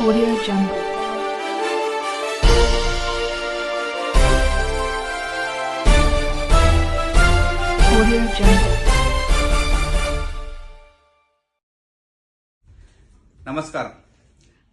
Audio Jungle. Audio Jungle. నమస్కారం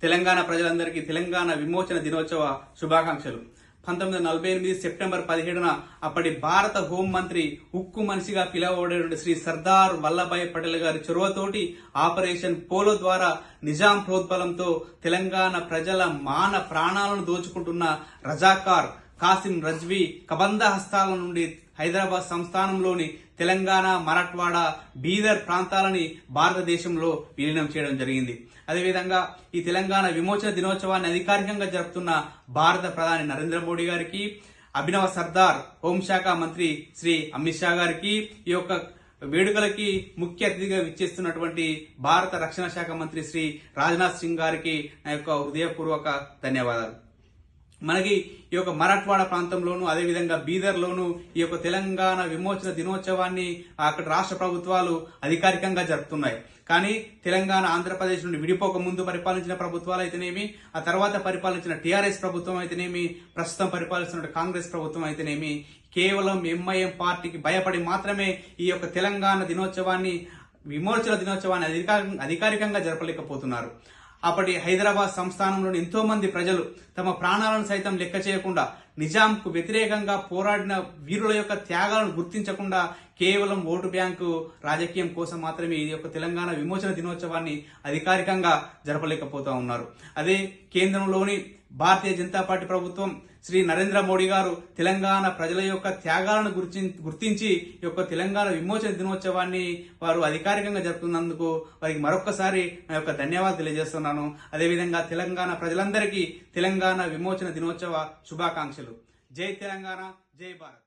తెలంగాణ ప్రజలందరికీ తెలంగాణ విమోచన దినోత్సవ శుభాకాంక్షలు పంతొమ్మిది వందల నలభై ఎనిమిది సెప్టెంబర్ పదిహేడున అప్పటి భారత హోంమంత్రి ఉక్కు మనిషిగా పిలవబడేటువంటి శ్రీ సర్దార్ వల్లభాయ్ పటేల్ గారి చొరవతోటి ఆపరేషన్ పోలో ద్వారా నిజాం ప్రోద్బలంతో తెలంగాణ ప్రజల మాన ప్రాణాలను దోచుకుంటున్న రజాకార్ కాసిం రజ్వీ కబంద హస్తాల నుండి హైదరాబాద్ సంస్థానంలోని తెలంగాణ మరాఠ్వాడ బీదర్ ప్రాంతాలని భారతదేశంలో విలీనం చేయడం జరిగింది. అదేవిధంగా ఈ తెలంగాణ విమోచన దినోత్సవాన్ని అధికారికంగా జరుపుతున్న భారత ప్రధాని నరేంద్ర మోడీ గారికి అభినవ సర్దార్ హోంశాఖ మంత్రి శ్రీ అమిత్ షా గారికి ఈ యొక్క వేడుకలకి ముఖ్య అతిథిగా విచ్చేస్తున్నటువంటి భారత రక్షణ శాఖ మంత్రి శ్రీ రాజ్నాథ్ సింగ్ గారికి నా యొక్క హృదయపూర్వక ధన్యవాదాలు. మనకి ఈ యొక్క మరాఠ్వాడ ప్రాంతంలోను అదేవిధంగా బీదర్లోను ఈ యొక్క తెలంగాణ విమోచన దినోత్సవాన్ని అక్కడ రాష్ట్ర ప్రభుత్వాలు అధికారికంగా జరుపుతున్నాయి. కానీ తెలంగాణ ఆంధ్రప్రదేశ్ నుండి విడిపోక ముందు పరిపాలించిన ప్రభుత్వాలు అయితేనేమి ఆ తర్వాత పరిపాలించిన టీఆర్ఎస్ ప్రభుత్వం అయితేనేమి ప్రస్తుతం పరిపాలిస్తున్న కాంగ్రెస్ ప్రభుత్వం అయితేనేమి కేవలం ఎంఐఎం పార్టీకి భయపడి మాత్రమే ఈ యొక్క తెలంగాణ దినోత్సవాన్ని విమోచన దినోత్సవాన్ని అధికారికంగా జరపలేకపోతున్నారు. అప్పటి హైదరాబాద్ సంస్థానంలోని ఎంతో మంది ప్రజలు తమ ప్రాణాలను సైతం లెక్క చేయకుండా నిజాంకు వ్యతిరేకంగా పోరాడిన వీరుల యొక్క త్యాగాలను గుర్తించకుండా కేవలం ఓటు బ్యాంకు రాజకీయం కోసం మాత్రమే ఈ యొక్క తెలంగాణ విమోచన దినోత్సవాన్ని అధికారికంగా జరపలేకపోతా ఉన్నారు. అదే కేంద్రంలోని భారతీయ జనతా పార్టీ ప్రభుత్వం శ్రీ నరేంద్ర మోడీ గారు తెలంగాణ ప్రజల యొక్క త్యాగాలను గుర్తి గుర్తించి యొక్క తెలంగాణ విమోచన దినోత్సవాన్ని వారు అధికారికంగా జరుపుతున్నందుకు వారికి మరొక్కసారి నా యొక్క ధన్యవాదాలు తెలియజేస్తున్నాను. అదేవిధంగా తెలంగాణ ప్రజలందరికీ తెలంగాణ విమోచన దినోత్సవ శుభాకాంక్షలు. జై తెలంగాణ జై భారత్.